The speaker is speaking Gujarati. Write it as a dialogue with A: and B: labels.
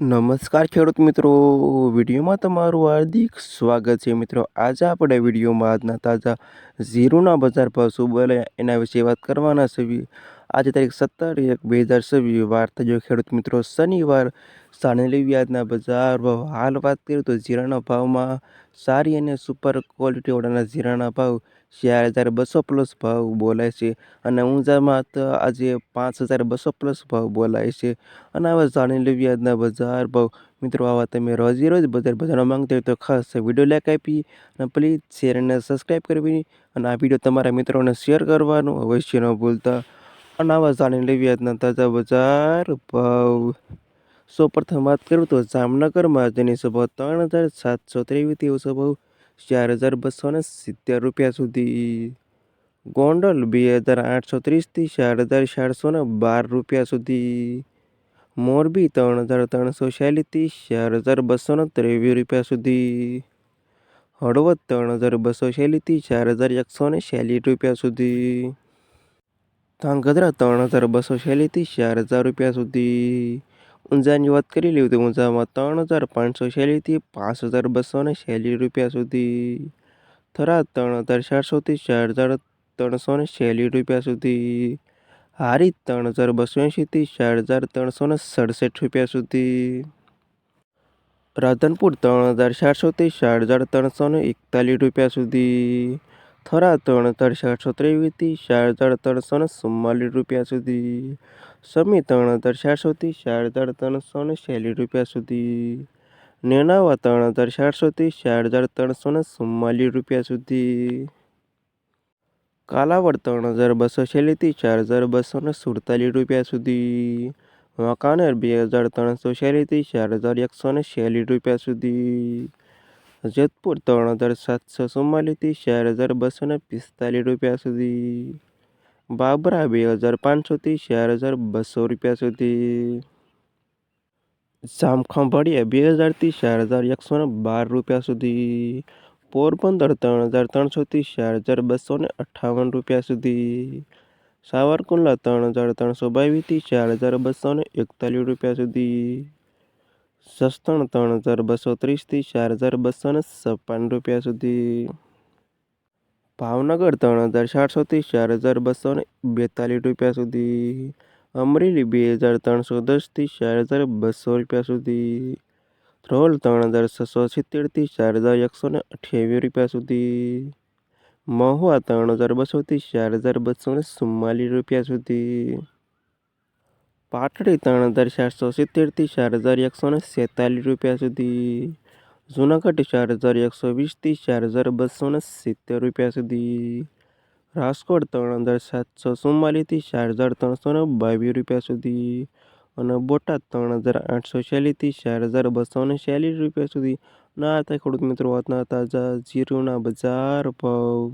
A: નમસ્કાર ખેડૂત મિત્રો. વિડીયોમાં તમારું હાર્દિક સ્વાગત છે મિત્રો. આજે આપણે વિડીયોમાં આજના તાજા ઝીરોના બજાર ભાવ શું બોલે એના વિશે વાત કરવાના છે. આજે તારીખ સત્તર એક બે હજાર છવ્વીસ, વાર થયો ખેડૂત મિત્રો શનિવાર. સાણેલી વ્યાજના બજાર ભાવ. હાલ વાત કરીએ તો જીરાના ભાવમાં સારી અને સુપર ક્વોલિટી ક્વોલિટીવાળાના જીરાના ભાવ ચાર હજાર બસો પ્લસ ભાવ બોલાય છે. અને ઊંઝામાં તો આજે પાંચ હજાર બસો પ્લસ ભાવ બોલાય છે. અને આવા જાણેલી વ્યાજના બજાર ભાવ. મિત્રો, આવા તમે રોજે રોજ બજાર બજારવા માંગતા હોય તો ખાસ વીડિયો લાઈક આપી અને પ્લીઝ શેર અને સબસ્ક્રાઈબ કરવી. અને આ વીડિયો તમારા મિત્રોને શેર કરવાનું અવશ્ય ન ભૂલતા. અને આવા જાણી વ્યાજના તાજા બજાર ભાવ. સૌ પ્રથમ વાત કરું તો જામનગરમાં જેની સભા ત્રણ હજાર સાતસો ત્રેવીસથી ભાવ ચાર હજાર બસો ને સિત્તેર રૂપિયા સુધી. ગોંડલ બે હજાર આઠસો ત્રીસથી ચાર હજાર ચારસો ને બાર રૂપિયા સુધી. મોરબી ત્રણ હજાર ત્રણસો ચાલીસથી ચાર હજાર બસો ને ત્રેવીસ રૂપિયા સુધી. હળવદ ત્રણ હજાર બસો ચાલીસથી ચાર હજાર એકસો ને રૂપિયા સુધી. ધાંગધ્રા ત્રણ હજાર બસો ચાલીસથી ચાર હજાર રૂપિયા સુધી. ઊંઝાની વાત કરી લઈએ તો ઊંઝામાં ત્રણ હજાર પાંચસો છેલીથી પાંચ હજાર બસો ને ચાલીસ રૂપિયા સુધી. થરાદ ત્રણ હજાર ચારસોથી ચાર હજાર ત્રણસો ને ચાલીસ રૂપિયા સુધી. હારી ત્રણ હજાર બસો એંશીથી ચાર હજાર ત્રણસો ને સડસઠ રૂપિયા સુધી. રાધનપુર ત્રણ હજાર ચારસોથી ચાર હજાર ત્રણસો ને એકતાલીસ રૂપિયા સુધી. થરા ત્રણ હજાર ચારસો ત્રેવીસથી ચાર હજાર ત્રણસો ને ચુમ્માલીસ રૂપિયા સુધી. સમી ત્રણ હજાર ચારસોથી ચાર હજાર ત્રણસો ને ચાલીસ રૂપિયા સુધી. નેનાવા ત્રણ હજાર ચારસોથી ચાર હજાર ત્રણસો ને ચુમ્માલીસ રૂપિયા સુધી. કાલાવડ ત્રણ હજાર બસો છેલ્લીથી ચાર હજાર બસો ને સુડતાલીસ રૂપિયા સુધી. વાંકાનેર બે હજાર ત્રણસો છેલ્લીથી ચાર હજાર એકસો ને ચાલીસ રૂપિયા સુધી. જેતપુર ત્રણ હજાર સાતસો ચુમ્માલીસથી ચાર હજાર બસો ને પિસ્તાલીસ રૂપિયા સુધી. બાબરા બે હજાર પાંચસોથી ચાર હજાર બસો રૂપિયા સુધી. જામખંભાળિયા બે હજારથી ચાર હજાર એકસો બાર રૂપિયા સુધી. પોરબંદર ત્રણ હજાર ત્રણસોથી ચાર હજાર બસો અઠ્ઠાવન રૂપિયા સુધી. સાવરકુંડલા ત્રણ હજાર ત્રણસો બાવીસથી ચાર હજાર બસો એકતાલીસ રૂપિયા સુધી. સસ્તણ ત્રણ હજાર બસો ત્રીસથી ચાર હજાર બસો ને છપ્પન રૂપિયા સુધી. ભાવનગર ત્રણ હજાર સાતસોથી ચાર હજાર બસો ને બેતાલીસ રૂપિયા સુધી. અમરેલી બે હજાર ત્રણસો દસથી ચાર હજાર બસો રૂપિયા સુધી. ધ્રોલ ત્રણ હજાર છસો સિત્તેરથી ચાર હજાર એકસો ને અઠ્યાવીસ રૂપિયા સુધી. મહુવા ત્રણ હજાર બસોથી ચાર હજાર બસો ને ચુમ્માલીસ રૂપિયા સુધી. પાટડી ત્રણ હજાર ચારસો સિત્તેરથી ચાર હજાર એકસો ને સેતાલીસ રૂપિયા સુધી. જુનાગઢ ચાર હજાર એકસો વીસથી ચાર હજાર બસો ને સિત્તેર રૂપિયા સુધી. રાજકોટ ત્રણ હજાર સાતસો ચુમ્માલીસથી ચાર હજાર ત્રણસો ને બાવીસ રૂપિયા સુધી. અને બોટાદ ત્રણ હજાર આઠસો ચાલીસથી ચાર હજાર બસો ને છેલીસ રૂપિયા સુધી. ના હતા ખેડૂત મિત્રો વાતના તાજા જીરુના બજાર ભાવ.